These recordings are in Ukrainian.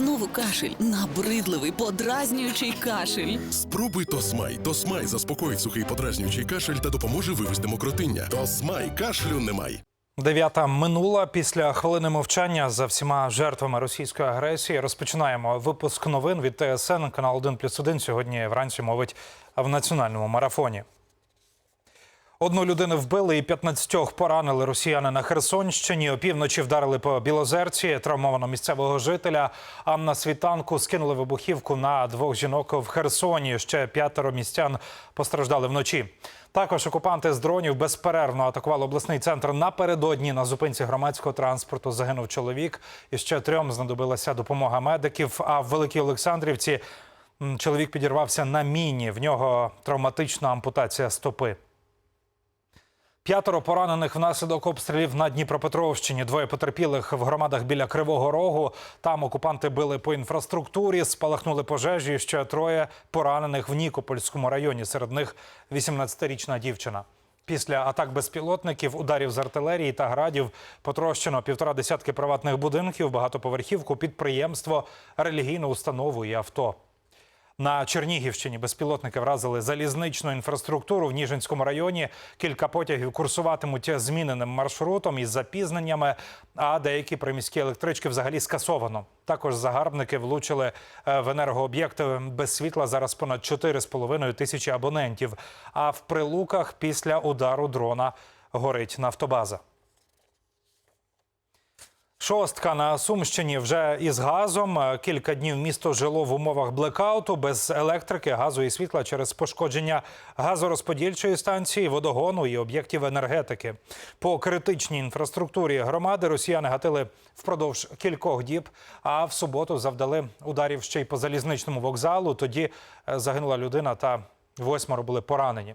Знову кашель, набридливий, подразнюючий кашель. Спробуй Тосмай. Тосмай заспокоїть сухий подразнюючий кашель та допоможе вивести мокротиння. Тосмай кашлю немає. Дев'ята минула після хвилини мовчання за всіма жертвами російської агресії. Розпочинаємо випуск новин від ТСН канал 1 плюс 1 Сьогодні вранці мовить в національному марафоні. Одну людину вбили і 15 поранили росіяни на Херсонщині. Опівночі вдарили по Білозерці, травмовано місцевого жителя. А на світанку скинули вибухівку на двох жінок в Херсоні. Ще п'ятеро містян постраждали вночі. Також окупанти з дронів безперервно атакували обласний центр напередодні. На зупинці громадського транспорту загинув чоловік. І ще трьом знадобилася допомога медиків. А в Великій Олександрівці чоловік підірвався на міні. В нього травматична ампутація стопи. П'ятеро поранених внаслідок обстрілів на Дніпропетровщині. Двоє потерпілих в громадах біля Кривого Рогу. Там окупанти били по інфраструктурі, спалахнули пожежі. Ще троє поранених в Нікопольському районі. Серед них 18-річна дівчина. Після атак безпілотників, ударів з артилерії та градів потрощено півтора десятки приватних будинків, багатоповерхівку, підприємство, релігійну установу і авто. На Чернігівщині безпілотники вразили залізничну інфраструктуру в Ніжинському районі. Кілька потягів курсуватимуть зміненим маршрутом із запізненнями, а деякі приміські електрички взагалі скасовано. Також загарбники влучили е, в енергооб'єкти без світла зараз понад 4,5 тисячі абонентів. А в прилуках після удару дрона горить нафтобаза. Шостка на Сумщині вже із газом. Е, Кілька днів місто жило в умовах блекауту без електрики, газу і світла через пошкодження газорозподільчої станції, водогону і об'єктів енергетики. По критичній інфраструктурі громади росіяни гатили впродовж кількох діб. А в суботу завдали ударів ще й по залізничному вокзалу. Тоді е, загинула людина та Восьмеро були поранені.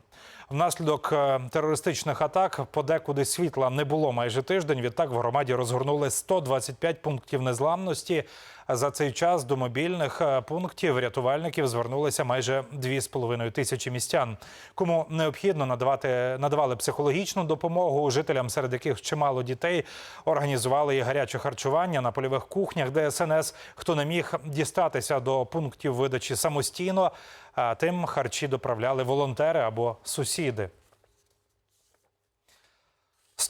Внаслідок е, терористичних атак подекуди світла не було майже тиждень. Відтак в громаді розгорнули 125 пунктів незламності. За цей час до мобільних е, пунктів рятувальників звернулися майже 2,5 тисячі містян. Кому необхідно надавати надавали психологічну допомогу жителям, серед яких чимало дітей організували і гаряче харчування на польових кухнях ДСНС. Хто не міг дістатися до пунктів видачі самостійно, а тим харчі доправляли волонтери або сусіди сусіди.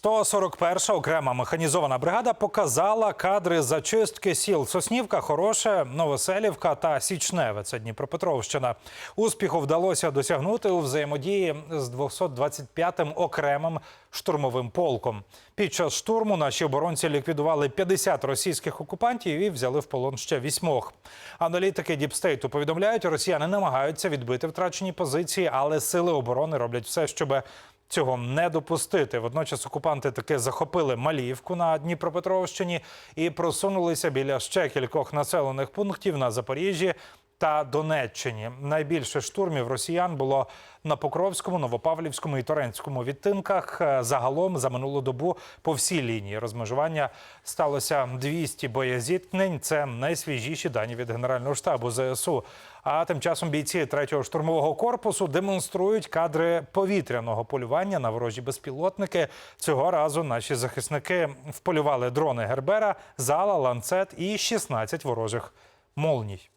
141-ша окрема механізована бригада показала кадри зачистки сіл Соснівка, Хороше, Новоселівка та Січневе. Це Дніпропетровщина. Успіху вдалося досягнути у взаємодії з 225-м окремим штурмовим полком. Під час штурму наші оборонці ліквідували 50 російських окупантів і взяли в полон ще вісьмох. Аналітики Діпстейту повідомляють, росіяни намагаються відбити втрачені позиції, але сили оборони роблять все, щоб Цього не допустити. Водночас окупанти таки захопили Маліївку на Дніпропетровщині і просунулися біля ще кількох населених пунктів на Запоріжжі та Донеччині. Найбільше штурмів росіян було на Покровському, Новопавлівському і Торенському відтинках. Е, Загалом за минулу добу по всій лінії розмежування сталося 200 боєзіткнень. Це найсвіжіші дані від Генерального штабу ЗСУ. А тим часом бійці 3-го штурмового корпусу демонструють кадри повітряного полювання на ворожі безпілотники. Цього разу наші захисники вполювали дрони Гербера, Зала, Ланцет і 16 ворожих молній.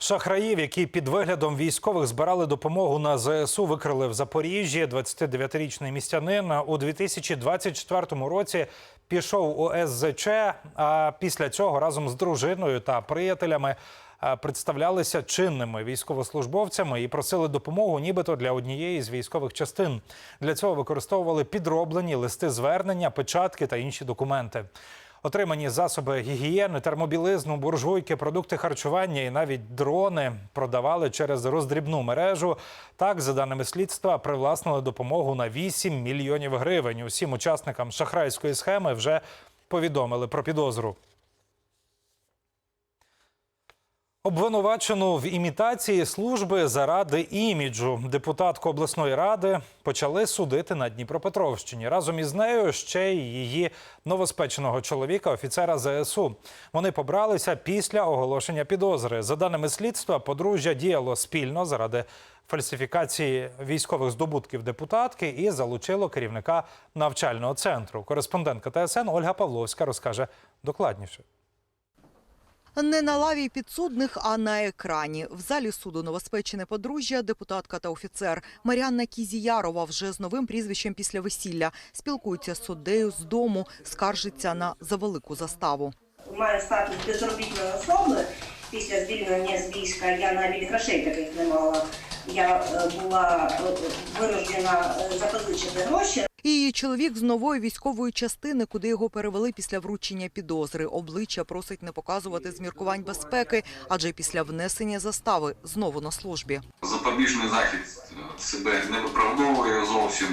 Шахраїв, які під виглядом військових збирали допомогу на ЗСУ, викрили в Запоріжжі. 29-річний містянин у 2024 році пішов у СЗЧ. А після цього разом з дружиною та приятелями представлялися чинними військовослужбовцями і просили допомогу, нібито для однієї з військових частин. Для цього використовували підроблені листи звернення, печатки та інші документи. Отримані засоби гігієни, термобілизну, буржуйки, продукти харчування і навіть дрони продавали через роздрібну мережу. Так, за даними слідства, привласнили допомогу на 8 мільйонів гривень. Усім учасникам шахрайської схеми вже повідомили про підозру. Обвинувачену в імітації служби заради іміджу депутатку обласної ради почали судити на Дніпропетровщині. Разом із нею ще й її новоспеченого чоловіка, офіцера ЗСУ. Вони побралися після оголошення підозри. За даними слідства, подружжя діяло спільно заради фальсифікації військових здобутків депутатки і залучило керівника навчального центру. Кореспондентка ТСН Ольга Павловська розкаже докладніше. Не на лаві підсудних, а на екрані. В залі суду новоспечене подружжя, депутатка та офіцер. Маріанна Кізіярова вже з новим прізвищем після весілля. Спілкується з суддею з дому, скаржиться на завелику заставу. Маю статус безробітної особи. Після звільнення з війська я навіть грошей таких не мала. Я е, була е, винуждена е, запозичити гроші. Її чоловік з нової військової частини, куди його перевели після вручення підозри. Обличчя просить не показувати з міркувань безпеки, адже після внесення застави знову на службі. Запобіжний захід е, себе не виправдовує зовсім.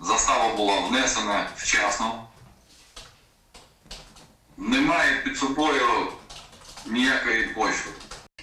Застава була внесена вчасно. Немає під собою ніякої почви.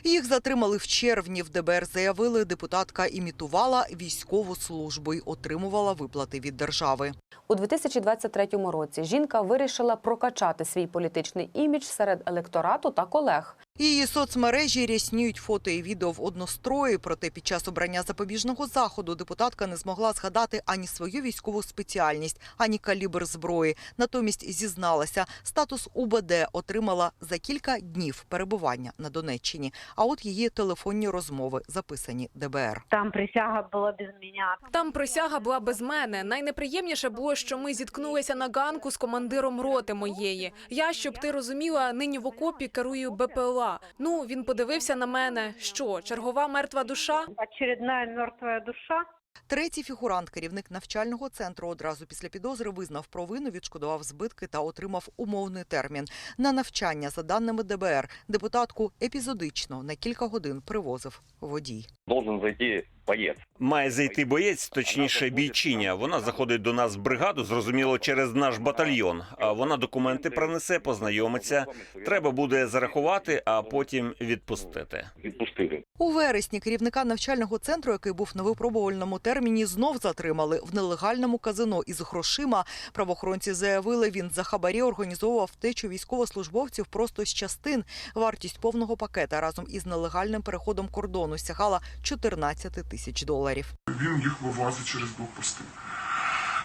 Їх затримали в червні. В ДБР заявили, депутатка імітувала військову службу й отримувала виплати від держави. У 2023 році жінка вирішила прокачати свій політичний імідж серед електорату та колег. Її соцмережі рясніють фото і відео в однострої. Проте під час обрання запобіжного заходу депутатка не змогла згадати ані свою військову спеціальність, ані калібр зброї. Натомість зізналася, статус УБД отримала за кілька днів перебування на Донеччині. А от її телефонні розмови записані ДБР. Там присяга була без мене. Там присяга була без мене. Найнеприємніше було, що ми зіткнулися на ганку з командиром роти моєї. Я, щоб ти розуміла, нині в окопі керую БПЛА. Ну він подивився на мене. Що, чергова мертва душа? Очередна мертва душа. Третій фігурант, керівник навчального центру, одразу після підозри визнав провину, відшкодував збитки та отримав умовний термін на навчання. За даними ДБР, депутатку епізодично на кілька годин привозив водій. Должен зайти боец. Має зайти боєць, точніше бійчиня. Вона заходить до нас в бригаду, зрозуміло, через наш батальйон. А вона документи принесе, познайомиться. Треба буде зарахувати, а потім відпустити. Відпустили. У вересні керівника навчального центру, який був на випробувальному терміні, знов затримали в нелегальному казино із грошима. Правоохоронці заявили, він за хабарі організовував втечу військовослужбовців просто з частин. Вартість повного пакета разом із нелегальним переходом кордону сягала 14 тисяч доларів. Він їх вивозить через блокпости.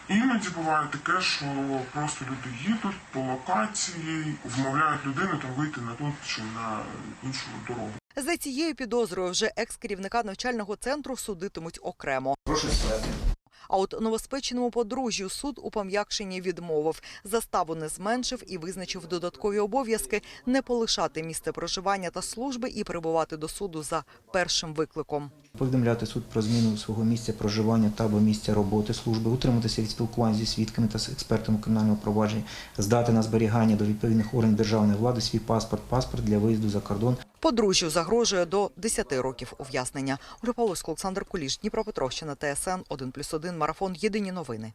Іноді буває таке, що просто люди їдуть по локації, вмовляють людину там вийти на ту чи на іншу дорогу. За цією підозрою вже екс-керівника навчального центру судитимуть окремо. А от новоспеченому подружжю суд у пом'якшенні відмовив. Заставу не зменшив і визначив додаткові обов'язки не полишати місце проживання та служби і прибувати до суду за першим викликом. повідомляти суд про зміну свого місця проживання та або місця роботи служби, утриматися від спілкування зі свідками та з експертами кримінального провадження, здати на зберігання до відповідних органів державної влади свій паспорт, паспорт для виїзду за кордон Подружжю загрожує до 10 років ув'язнення. Олександр Куліш, Дніпропетровщина, ТСН 1+,1, Марафон. Єдині новини.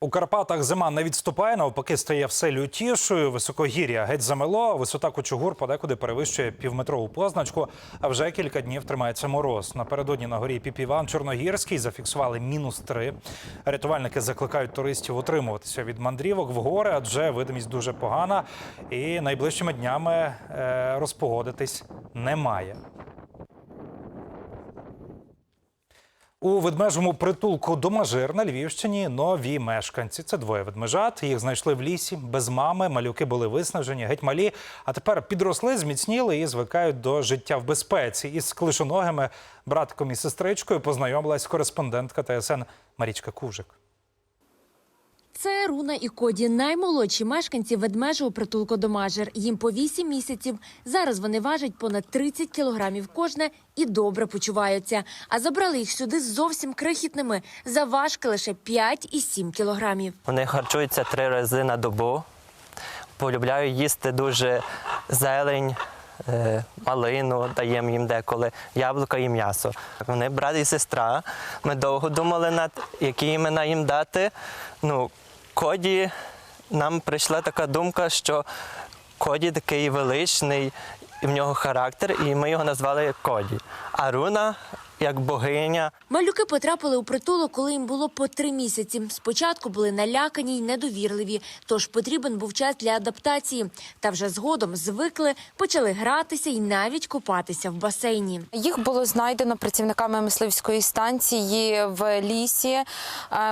У Карпатах зима не відступає, навпаки, стає все лютішою. Високогір'я геть замело, висота кучугур подекуди перевищує півметрову позначку, а вже кілька днів тримається мороз. Напередодні на горі Піпіван Чорногірський зафіксували мінус три. Рятувальники закликають туристів утримуватися від мандрівок в гори, адже видимість дуже погана, і найближчими днями е, розпогодитись немає. У ведмежому притулку Домажир на Львівщині нові мешканці. Це двоє ведмежат. Їх знайшли в лісі без мами. Малюки були виснажені, геть малі. А тепер підросли, зміцніли і звикають до життя в безпеці. Із клишоногими братком і сестричкою познайомилась кореспондентка ТСН Марічка Кужик. Це Руна і Коді, наймолодші мешканці ведмежого притулку Домажер. Їм по 8 місяців. Зараз вони важать понад 30 кілограмів кожне і добре почуваються. А забрали їх сюди зовсім крихітними. Заважки лише 5 і 7 кілограмів. Вони харчуються три рази на добу. Полюбляю їсти дуже зелень, е, малину, даємо їм деколи, яблука і м'ясо. Вони брат і сестра. Ми довго думали над які імена їм дати. Ну, Коді нам прийшла така думка, що Коді такий величний, і в нього характер, і ми його назвали Коді. А Руна як богиня. Малюки потрапили у притулок, коли їм було по три місяці. Спочатку були налякані й недовірливі, тож потрібен був час для адаптації. Та вже згодом звикли, почали гратися і навіть купатися в басейні. Їх було знайдено працівниками мисливської станції в лісі. Е,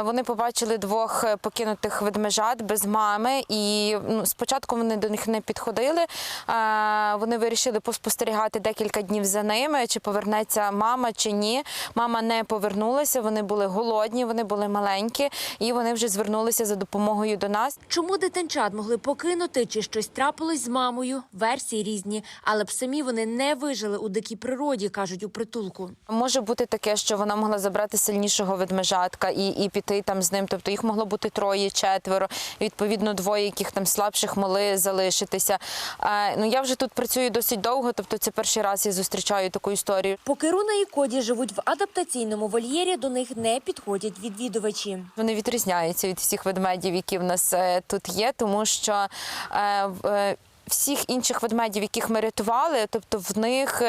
Вони побачили двох покинутих ведмежат без мами, і ну, спочатку вони до них не підходили. Е, Вони вирішили поспостерігати декілька днів за ними, чи повернеться мама, чи ні. Мама не повернулася. Вони були голодні, вони були маленькі, і вони вже звернулися за допомогою до нас. Чому дитинчат могли покинути чи щось трапилось з мамою? Версії різні, але б самі вони не вижили у дикій природі, кажуть у притулку. Може бути таке, що вона могла забрати сильнішого ведмежатка і, і піти там з ним. Тобто їх могло бути троє, четверо. Відповідно, двоє, яких там слабших могли залишитися. Е, ну я вже тут працюю досить довго, тобто це перший раз я зустрічаю таку історію. Поки Руна і Коді живуть в адаптаційному вольєрі, до них не підходять відвідувачі. Вони відрізняються від всіх ведмедів, які в нас е, тут є, тому що е, е, всіх інших ведмедів, яких ми рятували, тобто в них.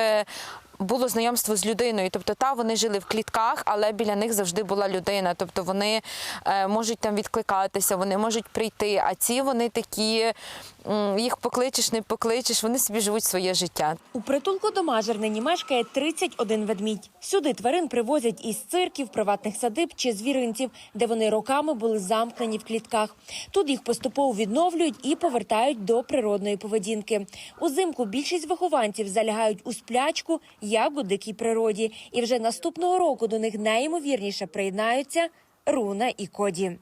Було знайомство з людиною, тобто та вони жили в клітках, але біля них завжди була людина. Тобто вони можуть там відкликатися, вони можуть прийти. А ці вони такі, їх покличеш, не покличеш, вони собі живуть своє життя. У притулку до Мажер нині мешкає 31 ведмідь. Сюди тварин привозять із цирків, приватних садиб чи звіринців, де вони роками були замкнені в клітках. Тут їх поступово відновлюють і повертають до природної поведінки. Узимку більшість вихованців залягають у сплячку, як у дикій природі. І вже наступного року до них найімовірніше приєднаються Руна і Коді.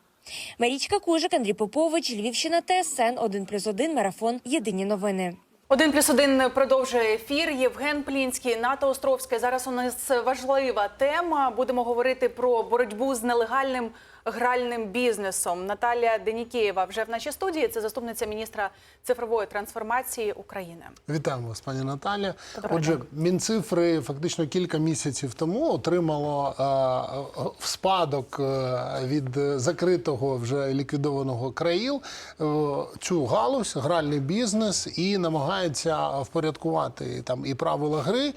Марічка Кужик, Андрій Попович, Львівщина, ТСН 1+,1, Марафон. Єдині новини. Один плюс один продовжує ефір. Євген Плінський, Ната Островська. Зараз у нас важлива тема. Будемо говорити про боротьбу з нелегальним гральним бізнесом. Наталія Денікієва вже в нашій студії. Це заступниця міністра цифрової трансформації України. Вітаємо вас, пані Наталя. Отже, Мінцифри фактично кілька місяців тому отримало е, в спадок е, від закритого вже ліквідованого країл е, цю галузь, гральний бізнес, і намагається впорядкувати там і правила гри,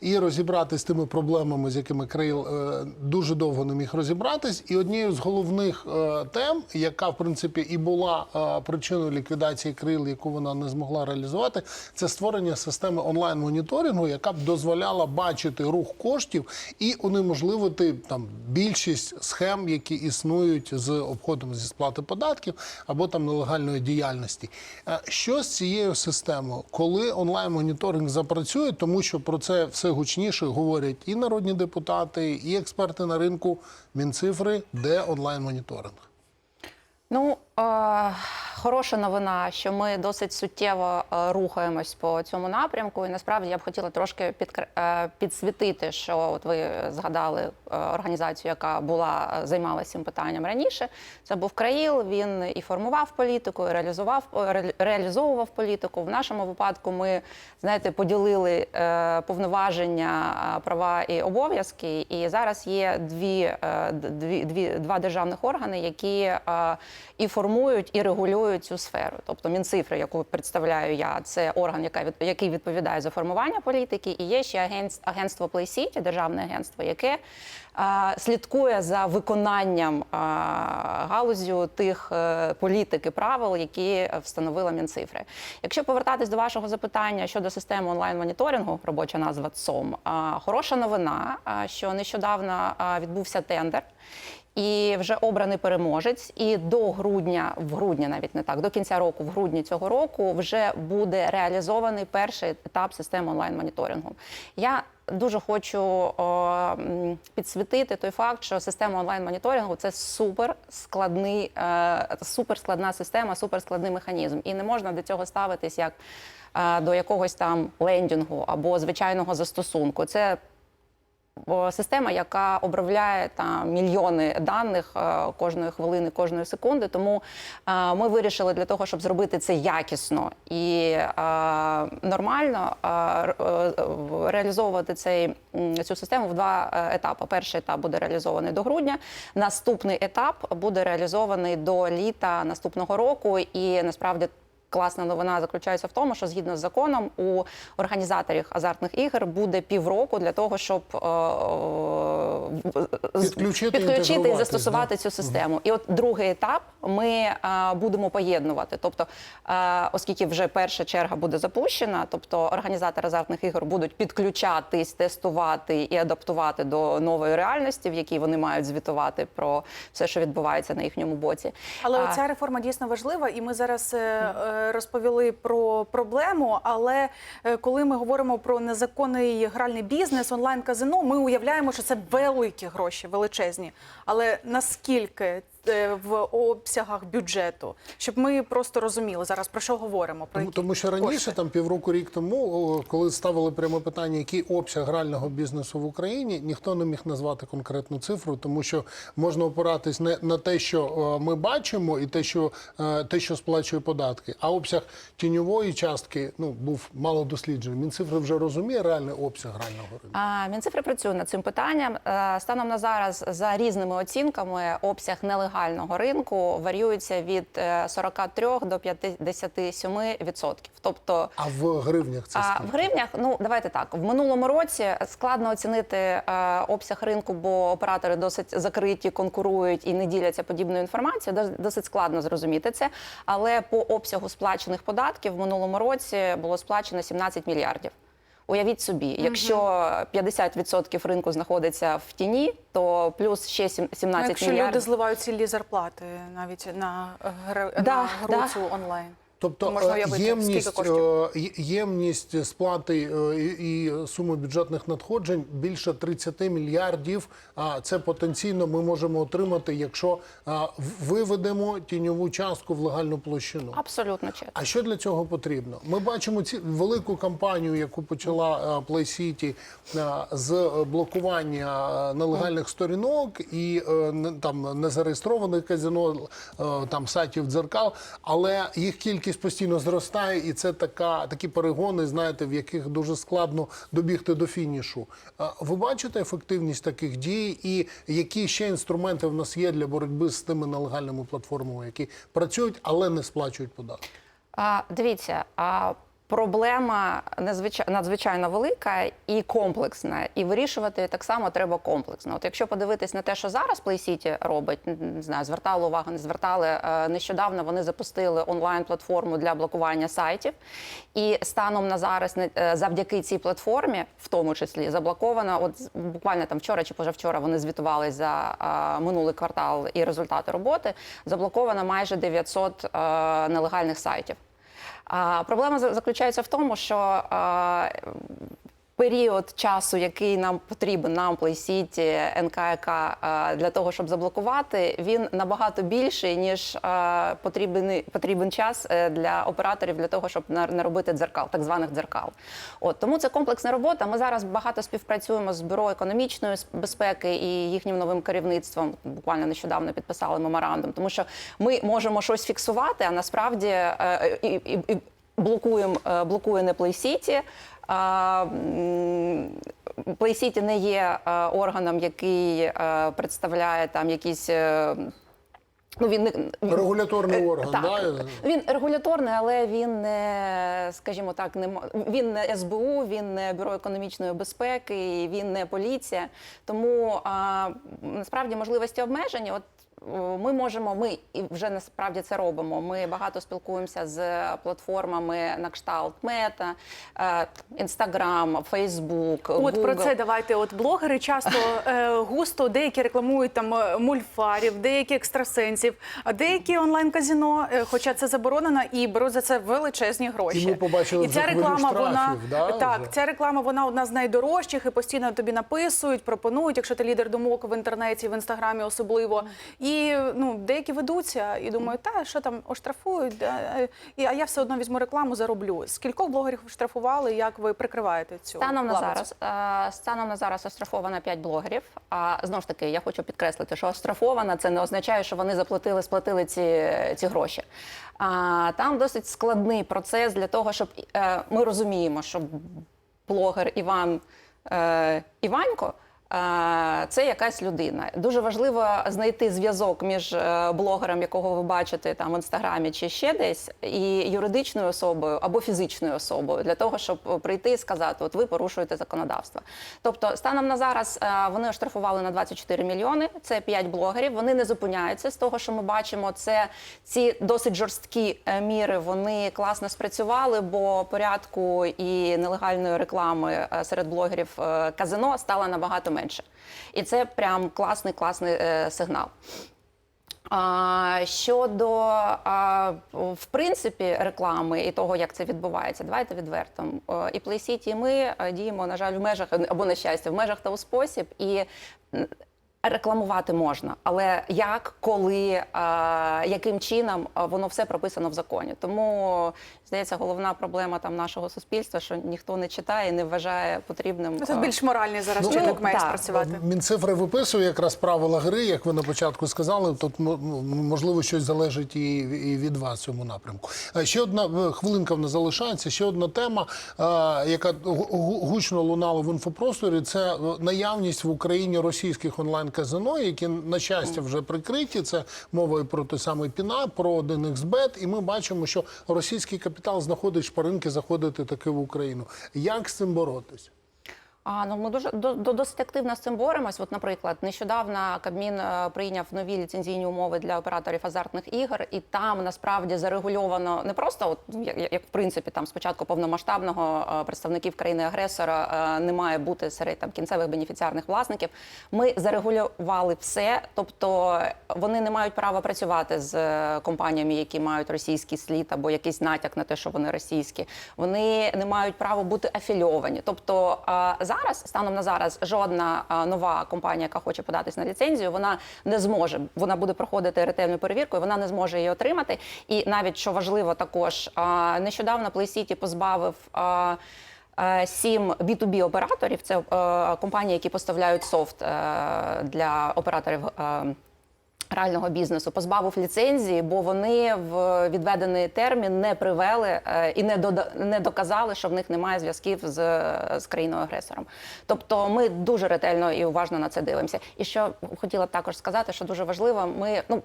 і розібратися з тими проблемами, з якими країл е, дуже довго не міг розібратись. І однією з головних е, тем, яка в принципі і була е, причиною ліквідації крил, яку вона не змогла реалізувати, це створення системи онлайн-моніторингу, яка б дозволяла бачити рух коштів і унеможливити там більшість схем, які існують з обходом зі сплати податків або там нелегальної діяльності. Е, Що з цією системою, коли онлайн-моніторинг запрацює, тому що про це все гучніше говорять і народні депутати, і експерти на ринку Мінцифри, де онлайн-моніторинг. Ну, е, хороша новина, що ми досить суттєво е, рухаємось по цьому напрямку. І насправді я б хотіла трошки е, підсвітити, що от ви згадали е, організацію, яка була е, займалася цим питанням раніше. Це був Країл. Він і формував політику, і реалізував е, реалізовував політику. В нашому випадку ми знаєте поділили е, повноваження, е, права і обов'язки. І зараз є дві, е, дві, дві два державних органи, які е, і формують, і регулюють цю сферу. Тобто Мінцифри, яку представляю я, це орган, який відповідає за формування політики, і є ще агентс- агентство PlayCity, державне агентство, яке е, слідкує за виконанням е, галузю тих е, політик і правил, які встановила Мінцифри. Якщо повертатись до вашого запитання щодо системи онлайн-моніторингу, робоча назва ЦОМ, е, хороша новина, е, що нещодавно е, відбувся тендер. І вже обраний переможець, і до грудня, в грудні навіть не так, до кінця року, в грудні цього року, вже буде реалізований перший етап системи онлайн-моніторингу. Я дуже хочу о, підсвітити той факт, що система онлайн-моніторингу це супер складний, е, супер складна система, супер складний механізм. І не можна до цього ставитись як е, до якогось там лендінгу або звичайного застосунку. Це система, яка обробляє там мільйони даних е, кожної хвилини, кожної секунди. Тому е, ми вирішили для того, щоб зробити це якісно і е, нормально реалізовувати цей цю систему в два етапи. Перший етап буде реалізований до грудня. Наступний етап буде реалізований до літа наступного року. І насправді класна новина заключається в тому, що згідно з законом у організаторів азартних ігор буде півроку для того, щоб е, е, Підключити, підключити і застосувати цю систему. І от другий етап ми е, будемо поєднувати. Тобто, е, оскільки вже перша черга буде запущена, тобто організатори азартних ігор будуть підключатись, тестувати і адаптувати до нової реальності, в якій вони мають звітувати про все, що відбувається на їхньому боці. Але А, ця реформа дійсно важлива, і ми зараз е, е, розповіли про проблему. Але е, коли ми говоримо про незаконний гральний бізнес, онлайн казино, ми уявляємо, що це великі гроші, величезні. Але наскільки в обсягах бюджету, щоб ми просто розуміли зараз про що говоримо? Про Тому, тому що раніше, кошти? там півроку рік тому, коли ставили пряме питання, який обсяг грального бізнесу в Україні, ніхто не міг назвати конкретну цифру, тому що можна опиратись не на те, що е, ми бачимо, і те, що е, те, що сплачує податки, а обсяг тіньової частки ну був мало досліджений. Мінцифри вже розуміє реальний обсяг грального ринку. А, Мінцифри працює над цим питанням. Е, Станом на зараз, за різними оцінками, обсяг нелегального ринку варіюється від е, 43 до 57 відсотків. Тобто А в гривнях це а, скільки? в гривнях, ну давайте так. В минулому році складно оцінити е, обсяг ринку, бо оператори досить закриті, конкурують і не діляться подібною інформацією. Дос- Досить складно зрозуміти це. Але по обсягу сплачених податків в минулому році було сплачено 17 мільярдів. Уявіть собі, якщо 50% ринку знаходиться в тіні, то плюс ще сім- мільярдів. 17 якщо люди зливають цілі зарплати навіть на, гр... Да, на гру да. онлайн. Тобто Можна е, уявити, ємність, е, ємність сплати е, і суми бюджетних надходжень більше 30 мільярдів. А це потенційно ми можемо отримати, якщо виведемо тіньову частку в легальну площину. Абсолютно чесно. А що для цього потрібно? Ми бачимо ці велику кампанію, яку почала Play City е, з блокування нелегальних сторінок і там незареєстрованих казино, там сайтів дзеркал, але їх кількість постійно зростає, і це така такі перегони, знаєте, в яких дуже складно добігти до фінішу. Ви бачите ефективність таких дій, і які ще інструменти в нас є для боротьби з тими нелегальними платформами, які працюють, але не сплачують податки? А, дивіться, а проблема незвичай- надзвичайно велика і комплексна, і вирішувати так само треба комплексно. От якщо подивитись на те, що зараз Play City робить, не знаю, звертали увагу, не звертали. е, Нещодавно вони запустили онлайн-платформу для блокування сайтів. І станом на зараз, е, завдяки цій платформі, в тому числі, заблоковано, от буквально там вчора чи позавчора вони звітували за е, минулий квартал і результати роботи. Заблоковано майже 900 е, нелегальних сайтів. А проблема заключається в тому, що період часу, який нам потрібен, нам PlayCity, НКК для того, щоб заблокувати, він набагато більший ніж е, потрібен, потрібен час е, для операторів для того, щоб не робити дзеркал, так званих дзеркал. От тому це комплексна робота. Ми зараз багато співпрацюємо з бюро економічної безпеки і їхнім новим керівництвом. Буквально нещодавно підписали меморандум, тому що ми можемо щось фіксувати, а насправді е, і, і, і блокуємо блокує не PlayCity. М, не є органом, який представляє там якісь. е, Ну, він Регуляторний Е, орган, так. да? Він регуляторний, але він не, скажімо так, не він не СБУ, він не бюро економічної безпеки, він не поліція. Тому а, насправді можливості обмежені. От ми можемо, ми і вже насправді це робимо. Ми багато спілкуємося з платформами на кшталт Мета, Інстаграм, Фейсбук. От про це давайте. От блогери часто е, густо деякі рекламують там е, мульфарів, деякі екстрасенсів, а деякі онлайн-казіно, е, хоча це заборонено, і беруть за це величезні гроші. І ми побачили І ця хвилю реклама, вона да, так, вже? ця реклама вона одна з найдорожчих і постійно тобі написують, пропонують, якщо ти лідер думок в інтернеті, в інстаграмі особливо. І ну деякі ведуться і думають, та що там оштрафують, да, і а я все одно візьму рекламу, зароблю. Скількох блогерів штрафували? Як ви прикриваєте цю Станом на зараз е, станом на зараз оштрафовано 5 блогерів. А знову ж таки, я хочу підкреслити, що оштрафовано це не означає, що вони заплатили, сплатили ці, ці гроші. А там досить складний процес для того, щоб е, ми розуміємо, що блогер Іван е, Іванько. Е, це якась людина. Дуже важливо знайти зв'язок між е, блогером, якого ви бачите там в інстаграмі чи ще десь, і юридичною особою або фізичною особою для того, щоб прийти і сказати, от ви порушуєте законодавство. Тобто, станом на зараз е, вони оштрафували на 24 мільйони. Це 5 блогерів. Вони не зупиняються з того, що ми бачимо. Це ці досить жорсткі міри. Вони класно спрацювали, бо порядку і нелегальної реклами серед блогерів казино стало набагато менше. І це прям класний класний е, сигнал. А, щодо а, в принципі реклами і того, як це відбувається, давайте відверто. Е, І Play City, і ми е, діємо, на жаль, в межах або на щастя, в межах та у спосіб. І рекламувати можна, але як, коли, а, яким чином воно все прописано в законі. Тому здається, головна проблема там нашого суспільства, що ніхто не читає і не вважає потрібним. Ну, Тут а, більш моральний зараз Ну, чинник має так. спрацювати. Мінцифри виписує якраз правила гри, як ви на початку сказали. Тут м- м- можливо щось залежить і, і від вас в цьому напрямку. Е, Ще одна е, хвилинка в нас залишається. Ще одна тема, е, яка гу- гу- гучно лунала в інфопросторі. Це е, наявність в Україні російських онлайн-казино, які на щастя вже прикриті. Це мова і про той самий Піна, про 1xBet. І ми бачимо, що російський капітал знаходить шпаринки заходити таки в Україну. Як з цим боротись? А ну ми дуже до, до- досить активно з цим боремось. От, наприклад, нещодавно Кабмін е, прийняв нові ліцензійні умови для операторів азартних ігор, і там насправді зарегульовано не просто, от як, як в принципі, там спочатку повномасштабного е, представників країни-агресора е, не має бути серед там кінцевих бенефіціарних власників. Ми зарегулювали все, тобто вони не мають права працювати з компаніями, які мають російський слід або якийсь натяк на те, що вони російські. Вони не мають права бути афільовані. Тобто е, зараз, станом на зараз, жодна е, нова компанія, яка хоче податись на ліцензію, вона не зможе. Вона буде проходити ретельну перевірку, і вона не зможе її отримати. І навіть що важливо, також е, нещодавно PlayCity позбавив. е, Сім B2B операторів це е, компанії, які поставляють софт е, для операторів е, реального бізнесу, позбавив ліцензії, бо вони в відведений термін не привели е, і не не доказали, що в них немає зв'язків з, з країною агресором. Тобто, ми дуже ретельно і уважно на це дивимося. І що хотіла також сказати, що дуже важливо, ми ну.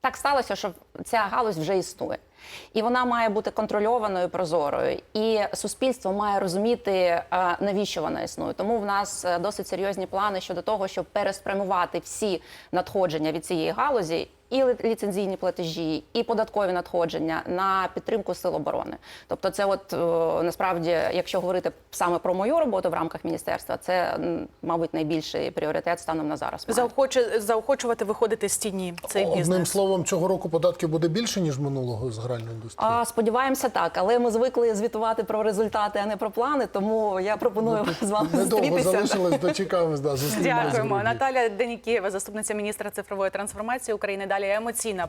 Так сталося, що ця галузь вже існує, і вона має бути контрольованою, прозорою. І суспільство має розуміти, е, навіщо вона існує. Тому в нас е, досить серйозні плани щодо того, щоб переспрямувати всі надходження від цієї галузі, і ліцензійні платежі, і податкові надходження на підтримку сил оборони. Тобто, це, от е, насправді, якщо говорити саме про мою роботу в рамках міністерства, це мабуть найбільший пріоритет станом на зараз. Заохоче, заохочувати виходити з тіні цей Одним бізнес. словом, цього року податків буде більше ніж минулого з гральної індустрію? А сподіваємося, так, але ми звикли звітувати про результати, а не про плани. Тому я пропоную з вами Недовго зустрітися. залишилось, дочекаємось. Да, зустрінемось в Дякуємо. Наталя Денікієва, заступниця міністра цифрової трансформації України. Далі емоційна.